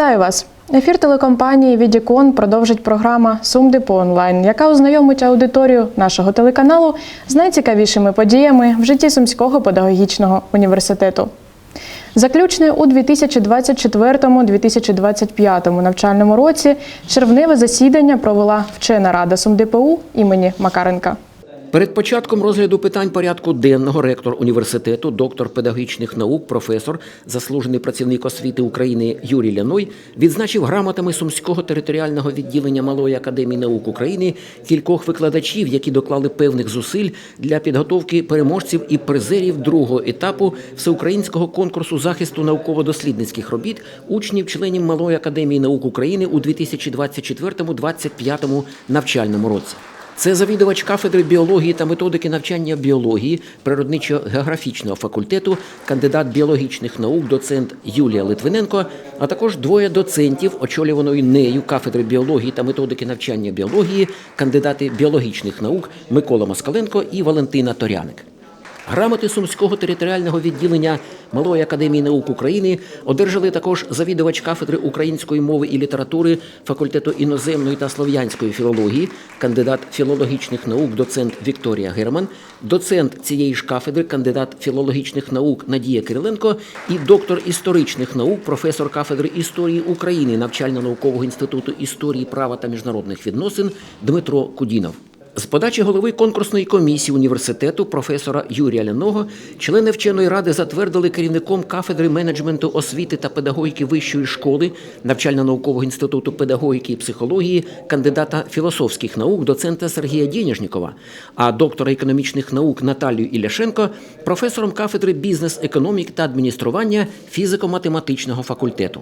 Вітаю вас! Ефір телекомпанії Відікон продовжить програма Сумдепо онлайн, яка ознайомить аудиторію нашого телеканалу з найцікавішими подіями в житті Сумського педагогічного університету. Заключний у 2024-2025 навчальному році червневе засідання провела вчена рада СумДПУ імені Макаренка. Перед початком розгляду питань порядку денного ректор університету, доктор педагогічних наук, професор, заслужений працівник освіти України Юрій Ляной відзначив грамотами Сумського територіального відділення Малої академії наук України кількох викладачів, які доклали певних зусиль для підготовки переможців і призерів другого етапу всеукраїнського конкурсу захисту науково-дослідницьких робіт учнів членів Малої академії наук України у 2024-2025 навчальному році. Це завідувач кафедри біології та методики навчання біології природничо-географічного факультету, кандидат біологічних наук, доцент Юлія Литвиненко, а також двоє доцентів, очолюваної нею кафедри біології та методики навчання біології, кандидати біологічних наук Микола Москаленко і Валентина Торяник. Грамоти Сумського територіального відділення Малої академії наук України одержали також завідувач кафедри української мови і літератури факультету іноземної та слов'янської філології, кандидат філологічних наук, доцент Вікторія Герман, доцент цієї ж кафедри, кандидат філологічних наук Надія Кириленко і доктор історичних наук, професор кафедри історії України навчально-наукового інституту історії права та міжнародних відносин Дмитро Кудінов. З подачі голови конкурсної комісії університету професора Юрія Ляного члени вченої ради затвердили керівником кафедри менеджменту освіти та педагогіки вищої школи навчально-наукового інституту педагогіки і психології, кандидата філософських наук, доцента Сергія Дєніжнікова, а доктора економічних наук Наталію Іляшенко професором кафедри бізнес-економіки та адміністрування фізико-математичного факультету.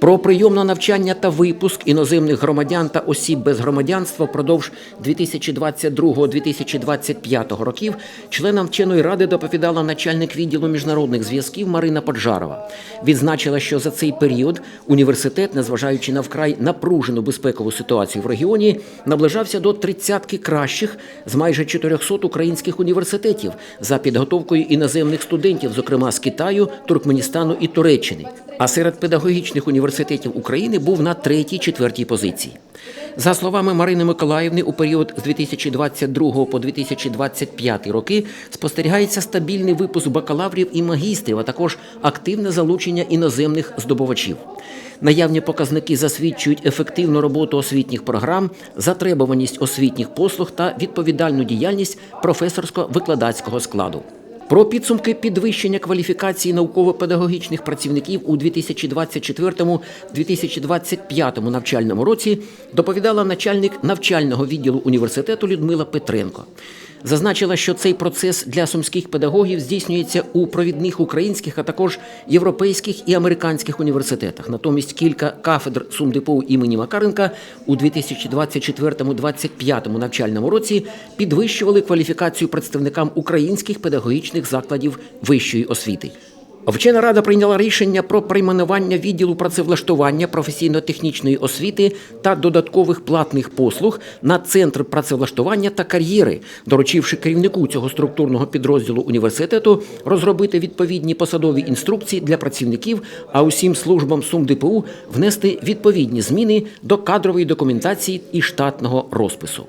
Про прийом на навчання та випуск іноземних громадян та осіб без громадянства впродовж 2022-2025 років членам вченої ради доповідала начальник відділу міжнародних зв'язків Марина Поджарова. Відзначила, що за цей період університет, незважаючи на вкрай напружену безпекову ситуацію в регіоні, наближався до тридцятки кращих з майже 400 українських університетів за підготовкою іноземних студентів, зокрема з Китаю, Туркменістану і Туреччини. А серед педагогічних університетів України був на третій-четвертій позиції. За словами Марини Миколаївни, у період з 2022 по 2025 роки спостерігається стабільний випуск бакалаврів і магістрів, а також активне залучення іноземних здобувачів. Наявні показники засвідчують ефективну роботу освітніх програм, затребуваність освітніх послуг та відповідальну діяльність професорсько-викладацького складу. Про підсумки підвищення кваліфікації науково-педагогічних працівників у 2024-2025 навчальному році доповідала начальник навчального відділу університету Людмила Петренко. Зазначила, що цей процес для сумських педагогів здійснюється у провідних українських, а також європейських і американських університетах. Натомість кілька кафедр СумДПУ імені Макаренка у 2024-2025 навчальному році підвищували кваліфікацію представникам українських педагогічних закладів вищої освіти. Вчена рада прийняла рішення про прийменування відділу працевлаштування професійно-технічної освіти та додаткових платних послуг на центр працевлаштування та кар'єри, доручивши керівнику цього структурного підрозділу університету розробити відповідні посадові інструкції для працівників, а усім службам СумДПУ внести відповідні зміни до кадрової документації і штатного розпису.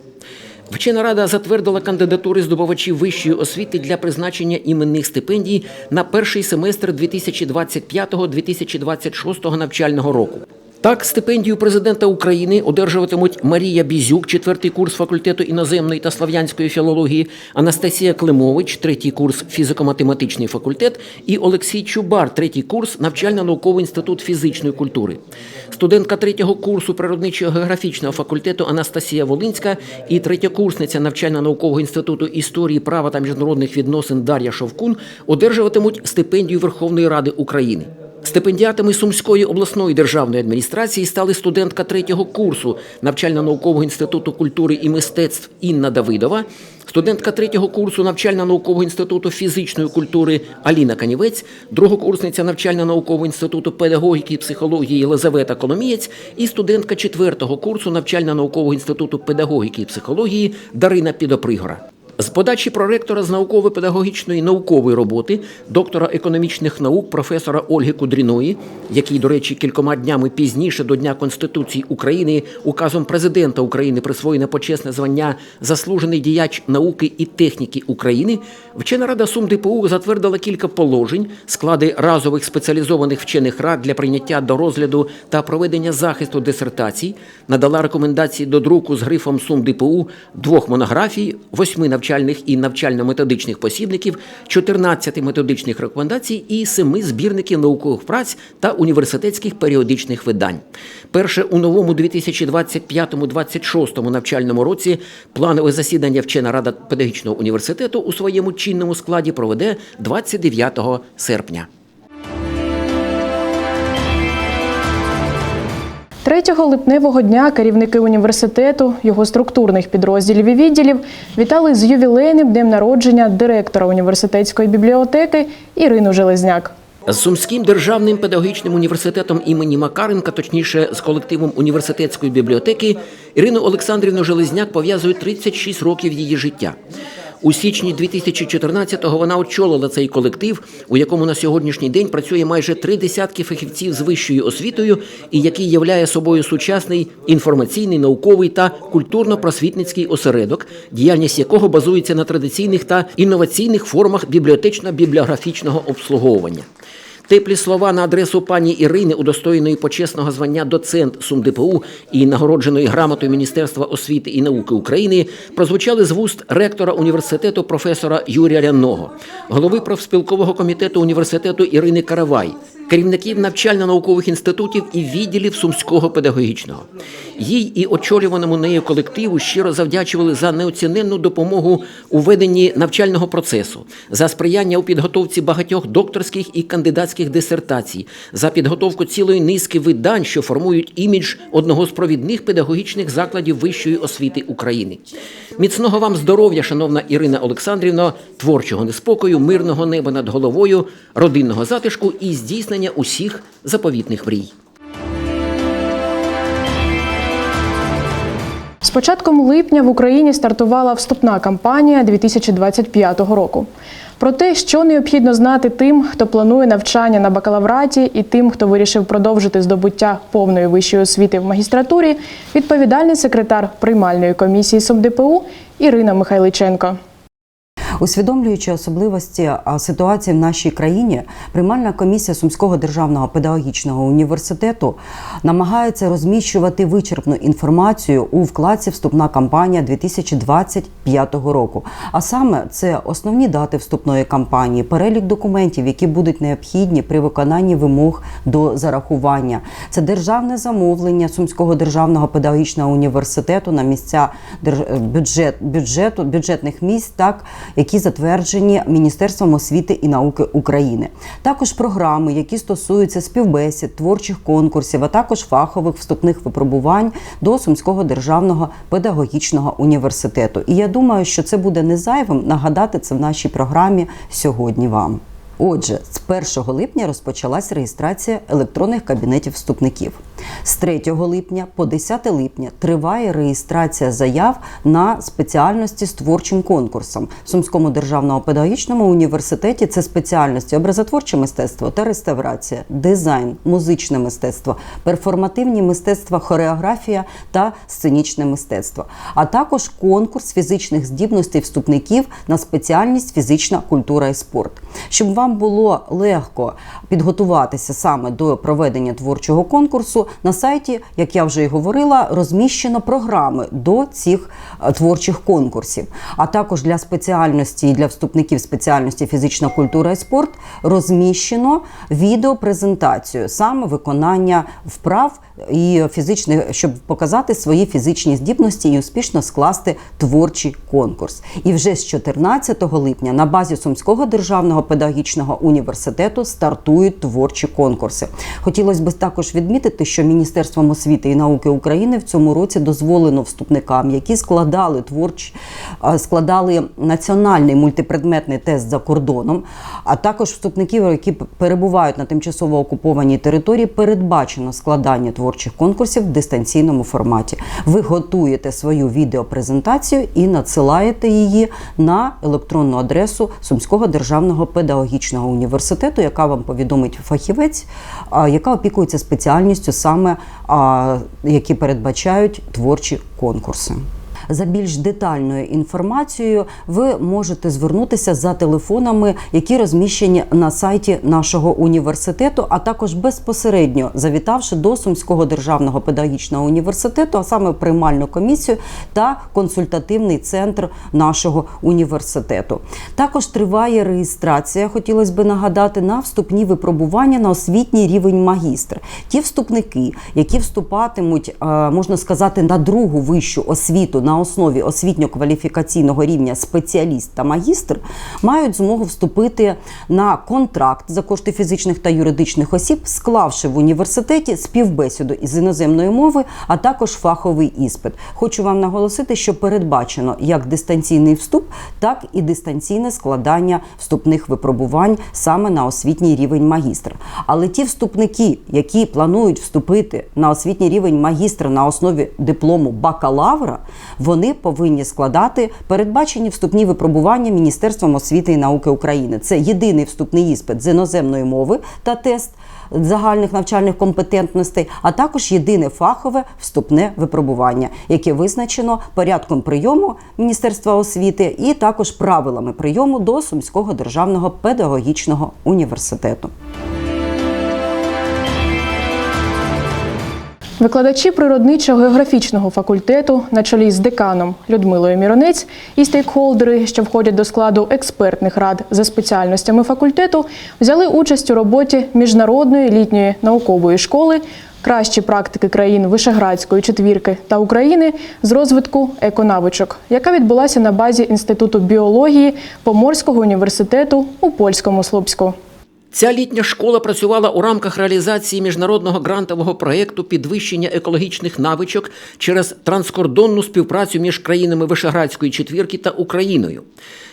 Вчена рада затвердила кандидатури здобувачів вищої освіти для призначення іменних стипендій на перший семестр 2025-2026 навчального року. Так, стипендію президента України одержуватимуть Марія Бізюк, четвертий курс факультету іноземної та слав'янської філології, Анастасія Климович, третій курс фізико-математичний факультет, і Олексій Чубар, третій курс навчально-науковий інститут фізичної культури. Студентка третього курсу природничого географічного факультету Анастасія Волинська і третьокурсниця навчально-наукового інституту історії права та міжнародних відносин Дар'я Шовкун одержуватимуть стипендію Верховної Ради України. Стипендіатами Сумської обласної державної адміністрації стали студентка третього курсу навчально-наукового інституту культури і мистецтв Інна Давидова, студентка третього курсу навчально-наукового інституту фізичної культури Аліна Канівець, другокурсниця навчально-наукового інституту педагогіки і психології Єлизавета Коломієць і студентка четвертого курсу навчально-наукового інституту педагогіки і психології Дарина Підопригора. Подачі проректора з науково-педагогічної наукової роботи, доктора економічних наук професора Ольги Кудріної, який, до речі, кількома днями пізніше до Дня Конституції України указом президента України присвоєне почесне звання заслужений діяч науки і техніки України, вчена рада Сум ДПУ затвердила кілька положень, склади разових спеціалізованих вчених рад для прийняття до розгляду та проведення захисту дисертацій, надала рекомендації до друку з грифом Сум ДПУ двох монографій, восьми навчальних і навчально-методичних посібників, 14 методичних рекомендацій і семи збірників наукових праць та університетських періодичних видань. Перше у новому 2025-26 навчальному році планове засідання вчена рада педагогічного університету у своєму чинному складі проведе 29 серпня. 3 липневого дня керівники університету, його структурних підрозділів і відділів вітали з ювілейним днем народження директора університетської бібліотеки Ірину Железняк. З Сумським державним педагогічним університетом імені Макаренка, точніше з колективом університетської бібліотеки, Ірину Олександрівну Железняк пов'язує 36 років її життя. У січні 2014-го вона очолила цей колектив, у якому на сьогоднішній день працює майже три десятки фахівців з вищою освітою, і який являє собою сучасний інформаційний, науковий та культурно-просвітницький осередок, діяльність якого базується на традиційних та інноваційних формах бібліотечно-бібліографічного обслуговування. Теплі слова на адресу пані Ірини, удостоєної почесного звання доцент СумДПУ і нагородженої грамотою Міністерства освіти і науки України, прозвучали з вуст ректора університету професора Юрія Ряного, голови профспілкового комітету університету Ірини Каравай, керівників навчально-наукових інститутів і відділів Сумського педагогічного. Їй і очолюваному нею колективу щиро завдячували за неоціненну допомогу у веденні навчального процесу, за сприяння у підготовці багатьох докторських і кандидатських дисертацій, за підготовку цілої низки видань, що формують імідж одного з провідних педагогічних закладів вищої освіти України. Міцного вам здоров'я, шановна Ірина Олександрівна, творчого неспокою, мирного неба над головою, родинного затишку і здійснення усіх заповітних мрій. З початком липня в Україні стартувала вступна кампанія 2025 року. Про те, що необхідно знати тим, хто планує навчання на бакалавраті, і тим, хто вирішив продовжити здобуття повної вищої освіти в магістратурі, відповідальний секретар приймальної комісії СумДПУ Ірина Михайличенко. Усвідомлюючи особливості ситуації в нашій країні, приймальна комісія Сумського державного педагогічного університету намагається розміщувати вичерпну інформацію у вкладці Вступна кампанія 2025 року. А саме це основні дати вступної кампанії, перелік документів, які будуть необхідні при виконанні вимог до зарахування. Це державне замовлення Сумського державного педагогічного університету на місця бюджет, бюджету, бюджетних місць, так які затверджені Міністерством освіти і науки України. Також програми, які стосуються співбесід, творчих конкурсів, а також фахових вступних випробувань до Сумського державного педагогічного університету. І я думаю, що це буде не зайвим нагадати це в нашій програмі сьогодні вам. Отже, з 1 липня розпочалась реєстрація електронних кабінетів вступників. З 3 липня по 10 липня триває реєстрація заяв на спеціальності з творчим конкурсом. В Сумському державному педагогічному університеті це спеціальності образотворче мистецтво та реставрація, дизайн, музичне мистецтво, перформативні мистецтва, хореографія та сценічне мистецтво, а також конкурс фізичних здібностей вступників на спеціальність фізична культура і спорт. Щоб вам було легко підготуватися саме до проведення творчого конкурсу, на сайті, як я вже і говорила, розміщено програми до цих е, творчих конкурсів. А також для спеціальності і для вступників спеціальності фізична культура і спорт розміщено відеопрезентацію саме виконання вправ і фізичних, щоб показати свої фізичні здібності і успішно скласти творчий конкурс. І вже з 14 липня на базі Сумського державного педагогічного університету стартують творчі конкурси. Хотілося б також відмітити, що Міністерством освіти і науки України в цьому році дозволено вступникам, які складали творч, а, складали національний мультипредметний тест за кордоном, а також вступників, які перебувають на тимчасово окупованій території, передбачено складання творчих конкурсів в дистанційному форматі. Ви готуєте свою відеопрезентацію і надсилаєте її на електронну адресу Сумського державного педагогічного університету, яка вам повідомить фахівець, яка опікується спеціальністю саме які передбачають творчі конкурси. За більш детальною інформацією ви можете звернутися за телефонами, які розміщені на сайті нашого університету, а також безпосередньо завітавши до Сумського державного педагогічного університету, а саме приймальну комісію та консультативний центр нашого університету. Також триває реєстрація, хотілося би нагадати, на вступні випробування на освітній рівень магістр. Ті вступники, які вступатимуть, е, можна сказати, на другу вищу освіту на основі освітньо-кваліфікаційного рівня спеціаліст та магістр, мають змогу вступити на контракт за кошти фізичних та юридичних осіб, склавши в університеті співбесіду із іноземної мови, а також фаховий іспит. Хочу вам наголосити, що передбачено як дистанційний вступ, так і дистанційне складання вступних випробувань саме на освітній рівень магістра. Але ті вступники, які планують вступити на освітній рівень магістра на основі диплому бакалавра, вони повинні складати передбачені вступні випробування Міністерством освіти і науки України. Це єдиний вступний іспит з іноземної мови та тест загальних навчальних компетентностей, а також єдине фахове вступне випробування, яке визначено порядком прийому Міністерства освіти і також правилами прийому до Сумського державного педагогічного університету. Викладачі природничо-географічного факультету на чолі з деканом Людмилою Міронець і стейкхолдери, що входять до складу експертних рад за спеціальностями факультету, взяли участь у роботі міжнародної літньої наукової школи кращі практики країн Вишеградської четвірки та України з розвитку еконавичок, яка відбулася на базі Інституту біології Поморського університету у польському Слупську. Ця літня школа працювала у рамках реалізації міжнародного грантового проєкту підвищення екологічних навичок через транскордонну співпрацю між країнами Вишеградської четвірки та Україною.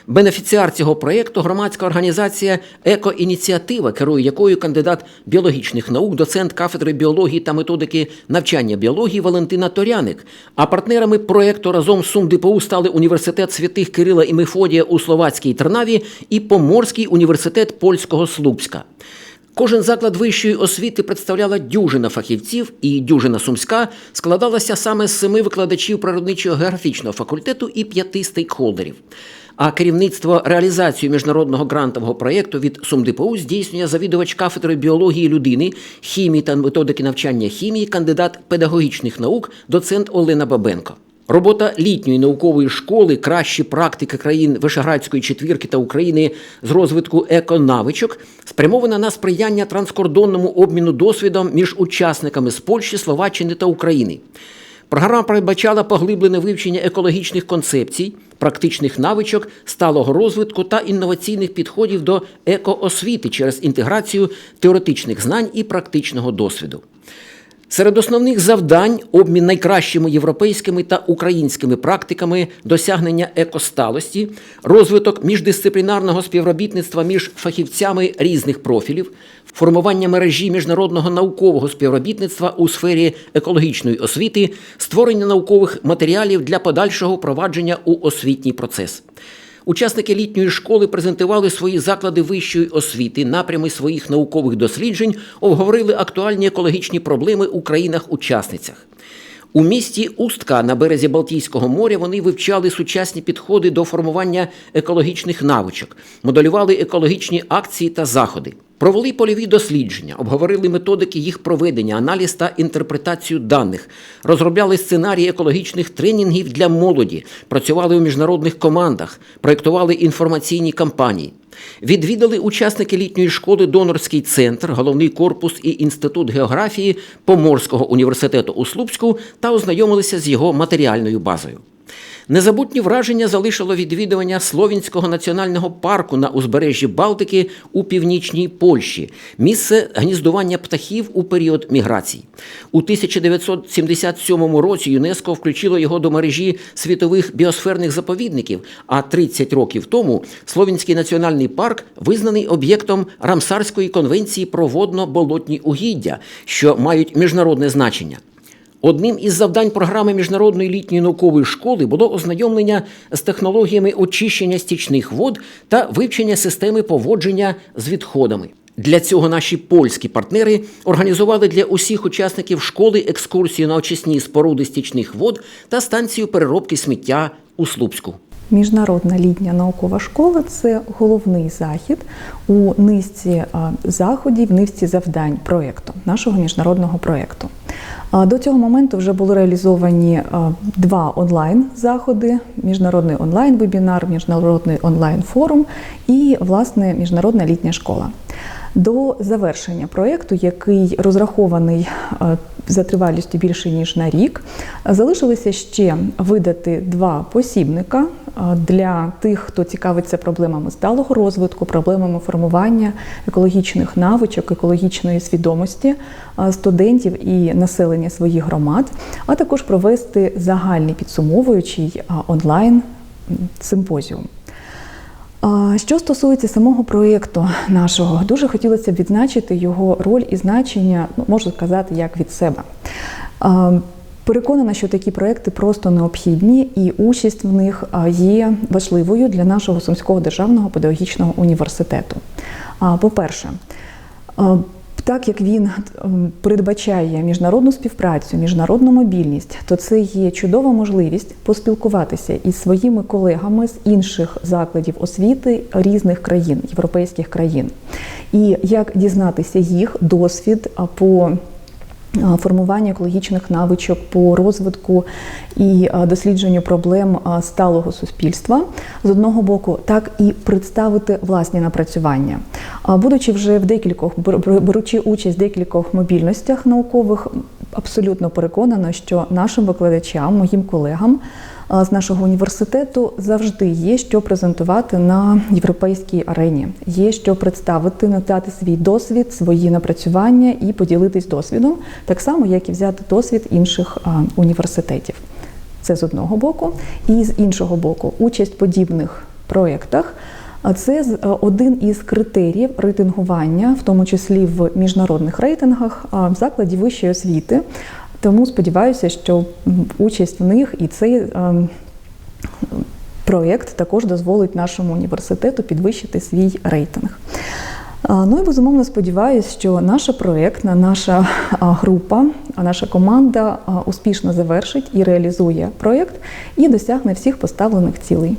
Бенефіціар цього проєкту громадська організація Екоініціатива, керує якою кандидат біологічних наук, доцент кафедри біології та методики навчання біології Валентина Торяник. А партнерами проєкту разом з СумДПУ стали університет святих Кирила і Мефодія у Словацькій Тернаві і Поморський університет польського Слупська. Кожен заклад вищої освіти представляла дюжина фахівців, і дюжина сумська складалася саме з семи викладачів природничого географічного факультету і п'яти стейкхолдерів. А керівництво реалізацію міжнародного грантового проєкту від СумДПУ здійснює завідувач кафедри біології людини, хімії та методики навчання хімії, кандидат педагогічних наук, доцент Олена Бабенко. Робота літньої наукової школи, кращі практики країн Вишеградської четвірки та України з розвитку еконавичок спрямована на сприяння транскордонному обміну досвідом між учасниками з Польщі, Словаччини та України. Програма передбачала поглиблене вивчення екологічних концепцій, практичних навичок, сталого розвитку та інноваційних підходів до екоосвіти через інтеграцію теоретичних знань і практичного досвіду. Серед основних завдань обмін найкращими європейськими та українськими практиками досягнення екосталості, розвиток міждисциплінарного співробітництва між фахівцями різних профілів, формування мережі міжнародного наукового співробітництва у сфері екологічної освіти, створення наукових матеріалів для подальшого впровадження у освітній процес. Учасники літньої школи презентували свої заклади вищої освіти, напрями своїх наукових досліджень, обговорили актуальні екологічні проблеми у країнах-учасницях. У місті Устка на березі Балтійського моря вони вивчали сучасні підходи до формування екологічних навичок, моделювали екологічні акції та заходи. Провели польові дослідження, обговорили методики їх проведення, аналіз та інтерпретацію даних, розробляли сценарії екологічних тренінгів для молоді, працювали у міжнародних командах, проєктували інформаційні кампанії. Відвідали учасники літньої школи донорський центр, головний корпус і інститут географії Поморського університету у Слупську та ознайомилися з його матеріальною базою. Незабутні враження залишило відвідування Словінського національного парку на узбережжі Балтики у північній Польщі, місце гніздування птахів у період міграцій. У 1977 році ЮНЕСКО включило його до мережі світових біосферних заповідників. А 30 років тому Словінський національний парк визнаний об'єктом Рамсарської конвенції про водно-болотні угіддя, що мають міжнародне значення. Одним із завдань програми міжнародної літньої наукової школи було ознайомлення з технологіями очищення стічних вод та вивчення системи поводження з відходами. Для цього наші польські партнери організували для усіх учасників школи екскурсію на очисні споруди стічних вод та станцію переробки сміття у Слупську. Міжнародна літня наукова школа це головний захід у низці заходів, низці завдань проєкту, нашого міжнародного проєкту. До цього моменту вже були реалізовані два онлайн-заходи: міжнародний онлайн-вебінар, міжнародний онлайн-форум і, власне, міжнародна літня школа. До завершення проєкту, який розрахований е, за тривалістю більше ніж на рік, залишилося ще видати два посібника е, для тих, хто цікавиться проблемами сталого розвитку, проблемами формування екологічних навичок, екологічної свідомості е, студентів і населення своїх громад, а також провести загальний підсумовуючий онлайн симпозіум. Що стосується самого проєкту нашого, дуже хотілося б відзначити його роль і значення, ну, можу сказати, як від себе. Переконана, що такі проекти просто необхідні, і участь в них є важливою для нашого Сумського державного педагогічного університету. По-перше, так як він передбачає міжнародну співпрацю, міжнародну мобільність, то це є чудова можливість поспілкуватися із своїми колегами з інших закладів освіти різних країн, європейських країн, і як дізнатися їх досвід по а, формуванню екологічних навичок по розвитку і дослідженню проблем сталого суспільства з одного боку, так і представити власні напрацювання. Будучи вже в декількох бер- бер- беручи участь в декількох мобільностях наукових, абсолютно переконана, що нашим викладачам, моїм колегам з нашого університету завжди є що презентувати на європейській арені. Є що представити, надати свій досвід, свої напрацювання і поділитись досвідом, так само як і взяти досвід інших університетів. Це з одного боку, і з іншого боку, участь в подібних проєктах. Це е, один із критеріїв рейтингування, в тому числі в міжнародних рейтингах закладів вищої освіти. Тому сподіваюся, що участь в них і цей ем, проєкт також дозволить нашому університету підвищити свій рейтинг. Ну і безумовно сподіваюся, що наша проєктна, наша група, наша команда успішно завершить і реалізує проєкт і досягне всіх поставлених цілей.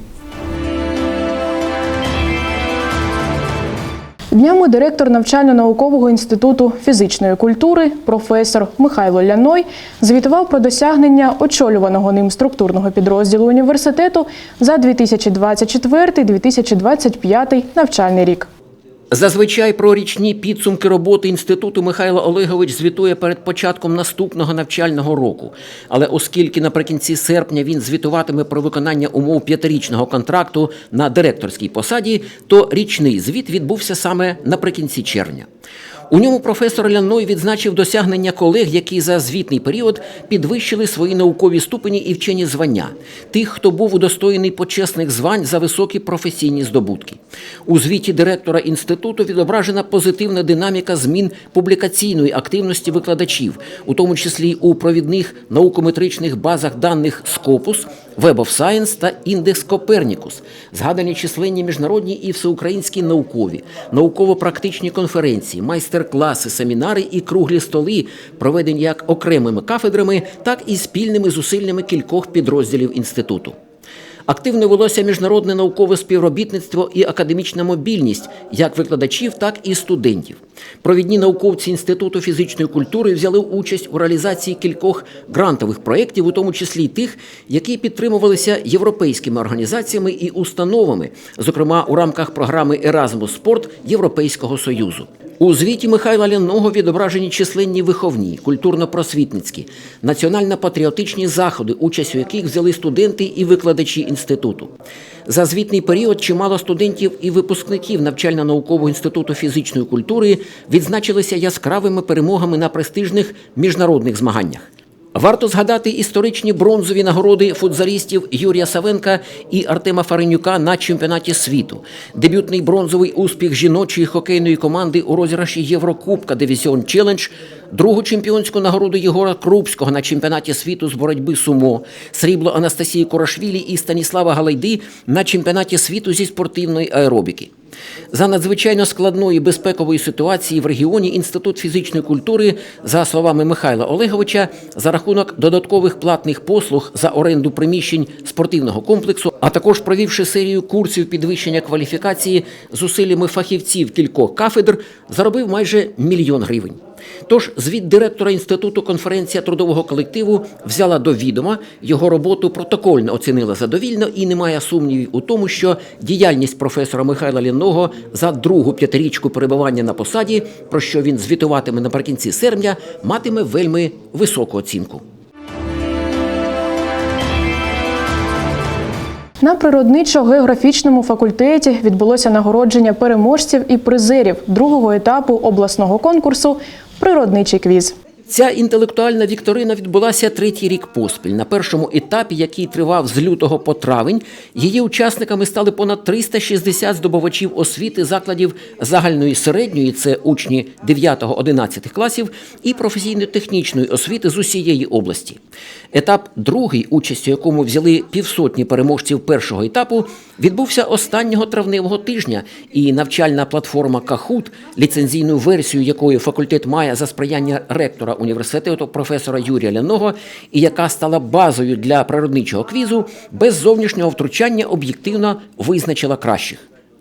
Днями директор навчально-наукового інституту фізичної культури, професор Михайло Ляной, звітував про досягнення очолюваного ним структурного підрозділу університету за 2024-2025 навчальний рік. Зазвичай про річні підсумки роботи інституту Михайло Олегович звітує перед початком наступного навчального року. Але оскільки наприкінці серпня він звітуватиме про виконання умов п'ятирічного контракту на директорській посаді, то річний звіт відбувся саме наприкінці червня. У ньому професор Ляной відзначив досягнення колег, які за звітний період підвищили свої наукові ступені і вчені звання, тих, хто був удостоєний почесних звань за високі професійні здобутки. У звіті директора інституту відображена позитивна динаміка змін публікаційної активності викладачів, у тому числі у провідних наукометричних базах даних Scopus, Web of Science та індекс Копернікус, згадані численні міжнародні і всеукраїнські наукові, науково-практичні конференції, майстер-класи, семінари і круглі столи, проведені як окремими кафедрами, так і спільними зусиллями кількох підрозділів інституту. Активно велося міжнародне наукове співробітництво і академічна мобільність як викладачів, так і студентів. Провідні науковці Інституту фізичної культури взяли участь у реалізації кількох грантових проєктів, у тому числі й тих, які підтримувалися європейськими організаціями і установами, зокрема у рамках програми Erasmus Спорт Європейського Союзу. У звіті Михайла Ляного відображені численні виховні, культурно-просвітницькі, національно-патріотичні заходи, участь у яких взяли студенти і викладачі інституту. За звітний період чимало студентів і випускників навчально-наукового інституту фізичної культури відзначилися яскравими перемогами на престижних міжнародних змаганнях. Варто згадати історичні бронзові нагороди футзалістів Юрія Савенка і Артема Фаренюка на чемпіонаті світу, дебютний бронзовий успіх жіночої хокейної команди у розіграші Єврокубка Дивізіон Челендж, другу чемпіонську нагороду Єгора Крупського на чемпіонаті світу з боротьби сумо, срібло Анастасії Корошвілі і Станіслава Галайди на чемпіонаті світу зі спортивної аеробіки. За надзвичайно складної безпекової ситуації в регіоні Інститут фізичної культури, за словами Михайла Олеговича, за рахунок додаткових платних послуг за оренду приміщень спортивного комплексу, а також провівши серію курсів підвищення кваліфікації зусиллями фахівців кількох кафедр, заробив майже мільйон гривень. Тож звіт директора інституту конференція трудового колективу взяла до відома, його роботу протокольно оцінила задовільно і немає сумнівів у тому, що діяльність професора Михайла Лінного за другу п'ятирічку перебування на посаді, про що він звітуватиме наприкінці серпня, матиме вельми високу оцінку. На природничо-географічному факультеті відбулося нагородження переможців і призерів другого етапу обласного конкурсу Природничий квіз. Ця інтелектуальна вікторина відбулася третій рік поспіль. На першому етапі, який тривав з лютого по травень, її учасниками стали понад 360 здобувачів освіти закладів загальної середньої, це учні 9-11 класів, і професійно-технічної освіти з усієї області. Етап другий, участю в якому взяли півсотні переможців першого етапу, відбувся останнього травневого тижня, і навчальна платформа Кахут, ліцензійну версію якої факультет має за сприяння ректора університету професора Юрія Ляного, і яка стала базою для природничого квізу, без зовнішнього втручання об'єктивно визначила кращих.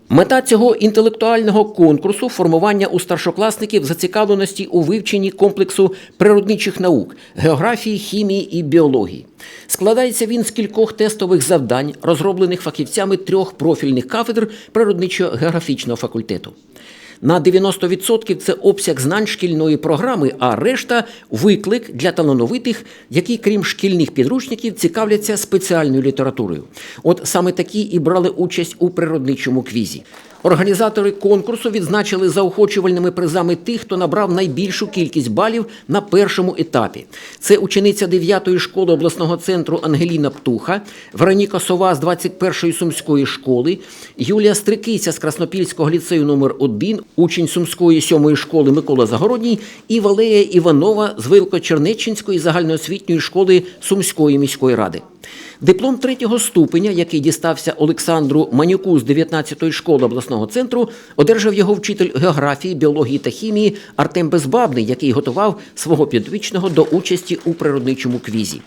Мета цього інтелектуального конкурсу формування у старшокласників зацікавленості у вивченні комплексу природничих наук географії, хімії і біології. Складається він з кількох тестових завдань, розроблених фахівцями трьох профільних кафедр природничо-географічного факультету. На 90% це обсяг знань шкільної програми, а решта виклик для талановитих, які, крім шкільних підручників, цікавляться спеціальною літературою. От саме такі і брали участь у природничому квізі. Організатори конкурсу відзначили заохочувальними призами тих, хто набрав найбільшу кількість балів на першому етапі. Це учениця 9-ї школи обласного центру Ангеліна Птуха, Вероніка Сова з 21-ї сумської школи, Юлія Стрикиця з Краснопільського ліцею номер 1 учень сумської 7-ї школи Микола Загородній і Валерія Іванова з Великочернеччинської загальноосвітньої школи Сумської міської ради. Диплом третього ступеня, який дістався Олександру Манюку з 19-ї школи обласного центру, одержав його вчитель географії, біології та хімії Артем Безбабний, який готував свого підвічного до участі у природничому квізі.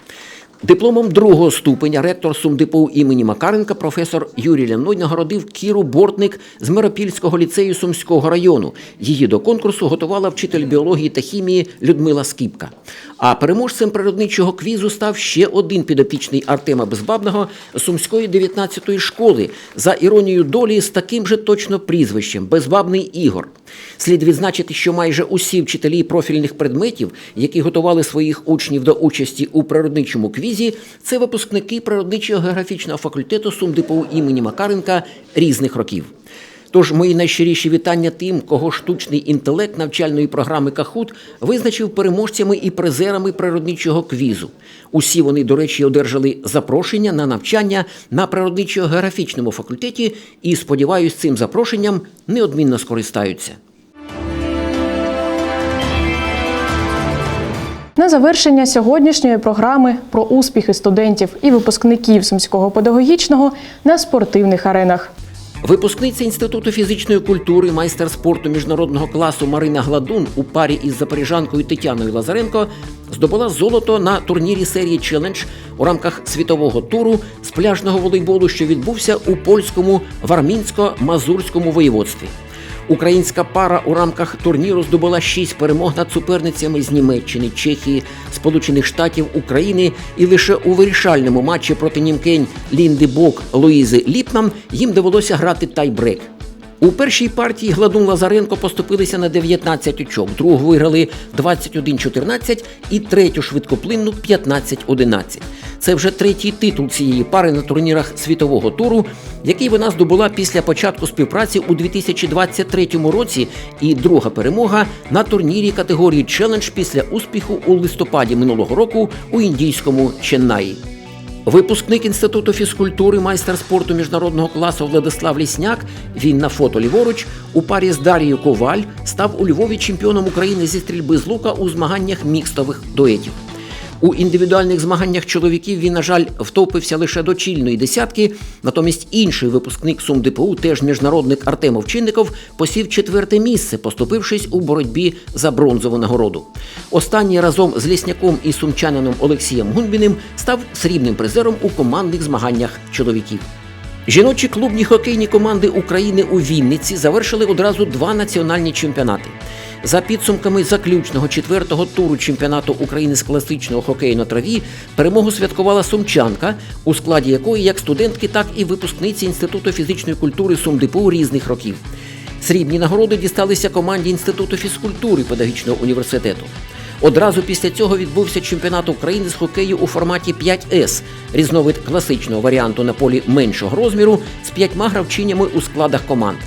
Дипломом другого ступеня ректор СумДПУ імені Макаренка професор Юрій Ляной нагородив Кіру Бортник з Миропільського ліцею Сумського району. Її до конкурсу готувала вчитель біології та хімії Людмила Скіпка. А переможцем природничого квізу став ще один підопічний Артема Безбабного Сумської 19-ї школи за іронією долі з таким же точно прізвищем Безбабний Ігор. Слід відзначити, що майже усі вчителі профільних предметів, які готували своїх учнів до участі у природничому квізі, це випускники природничого географічного факультету СумДПУ імені Макаренка різних років. Тож мої найщиріші вітання тим, кого штучний інтелект навчальної програми Кахут визначив переможцями і призерами природничого квізу. Усі вони, до речі, одержали запрошення на навчання на природничо-географічному факультеті і, сподіваюсь, цим запрошенням неодмінно скористаються. На завершення сьогоднішньої програми про успіхи студентів і випускників Сумського педагогічного на спортивних аренах. Випускниця Інституту фізичної культури, майстер спорту міжнародного класу Марина Гладун у парі із запоріжанкою Тетяною Лазаренко здобула золото на турнірі серії Челендж у рамках світового туру з пляжного волейболу, що відбувся у польському Вармінсько-Мазурському воєводстві. Українська пара у рамках турніру здобула шість перемог над суперницями з Німеччини, Чехії, Сполучених Штатів, України, і лише у вирішальному матчі проти німкень Лінди Бок Луїзи Ліпнам їм довелося грати тайбрек. У першій партії Гладун Лазаренко поступилися на 19 очок, другу виграли 21-14 і третю швидкоплинну 15-11. Це вже третій титул цієї пари на турнірах світового туру, який вона здобула після початку співпраці у 2023 році, і друга перемога на турнірі категорії челендж після успіху у листопаді минулого року у індійському Ченнаї. Випускник інституту фізкультури, майстер спорту міжнародного класу Владислав Лісняк. Він на фото ліворуч у парі з Дарією Коваль став у Львові чемпіоном України зі стрільби з лука у змаганнях мікстових дуетів. У індивідуальних змаганнях чоловіків він, на жаль, втопився лише до чільної десятки. Натомість інший випускник СумДПУ, теж міжнародник Артем Овчинников, посів четверте місце, поступившись у боротьбі за бронзову нагороду. Останній разом з лісняком і сумчанином Олексієм Гунбіним став срібним призером у командних змаганнях чоловіків. Жіночі клубні хокейні команди України у Вінниці завершили одразу два національні чемпіонати. За підсумками заключного четвертого туру чемпіонату України з класичного хокею на траві перемогу святкувала сумчанка, у складі якої як студентки, так і випускниці Інституту фізичної культури СумДПУ різних років. Срібні нагороди дісталися команді Інституту фізкультури педагогічного університету. Одразу після цього відбувся чемпіонат України з хокею у форматі 5С, різновид класичного варіанту на полі меншого розміру з п'ятьма гравчинями у складах команд.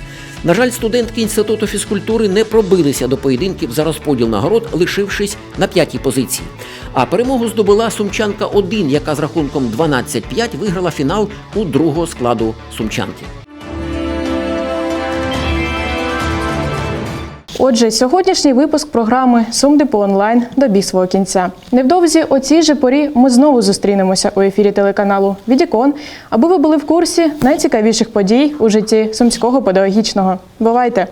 На жаль, студентки інституту фізкультури не пробилися до поєдинків за розподіл нагород, лишившись на п'ятій позиції. А перемогу здобула сумчанка 1 яка з рахунком 12-5 виграла фінал у другого складу сумчанки. Отже, сьогоднішній випуск програми Сумдепо онлайн добіг свого кінця. Невдовзі о цій же порі ми знову зустрінемося у ефірі телеканалу Відікон, аби ви були в курсі найцікавіших подій у житті сумського педагогічного. Бувайте!